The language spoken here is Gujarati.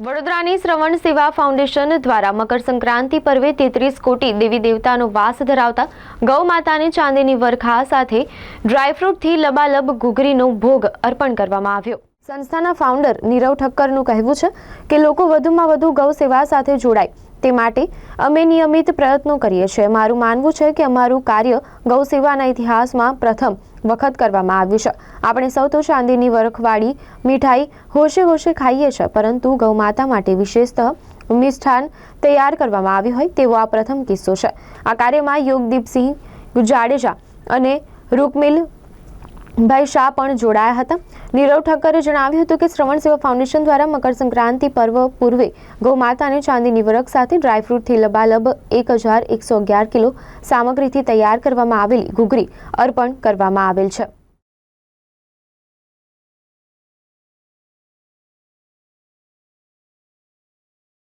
વડોદરાની શ્રવણ સેવા ફાઉન્ડેશન દ્વારા મકર સંક્રાંતિ પર્વે તેત્રીસ કોટી દેવી દેવતાનો વાસ ધરાવતા ગૌ માતાને ચાંદીની વરખા સાથે ડ્રાયફ્રૂટથી લબાલબ ઘૂઘરીનો ભોગ અર્પણ કરવામાં આવ્યો. સંસ્થાના ફાઉન્ડર નીરવ ઠક્કરનું કહેવું છે કે લોકો વધુમાં વધુ ગૌ સેવા સાથે જોડાય. તે માટે અમે નિયમિત પ્રયત્નો કરીએ છીએ. મારું માનવું છે કે અમારું કાર્ય ગૌ સેવાના ઇતિહાસમાં પ્રથમ વખત કરવામાં આવ્યું છે. આપણે સૌ તો ચાંદીની વરખવાળી મીઠાઈ હોશે હોશે ખાઈએ છીએ પરંતુ ગૌમાતા માટે વિશેષતઃ મિષ્ઠાન તૈયાર કરવામાં આવ્યું હોય તેવો આ પ્રથમ કિસ્સો છે. આ કાર્યમાં યોગદીપસિંહ જાડેજા અને રૂકમિલ ભાઈ શાહ પણ જોડાયા હતા. નીરવ ઠક્કરે જણાવ્યું હતું કે શ્રવણ સેવા ફાઉન્ડેશન દ્વારા મકર સંક્રાંતિ પર્વ પૂર્વે ગૌમાતા અને ચાંદીની વરખ સાથે ડ્રાયફ્રૂટથી લબાલબ એક હજાર એકસો અગિયાર કિલો સામગ્રીથી તૈયાર કરવામાં આવેલી ઘૂઘરી અર્પણ કરવામાં આવેલ છે.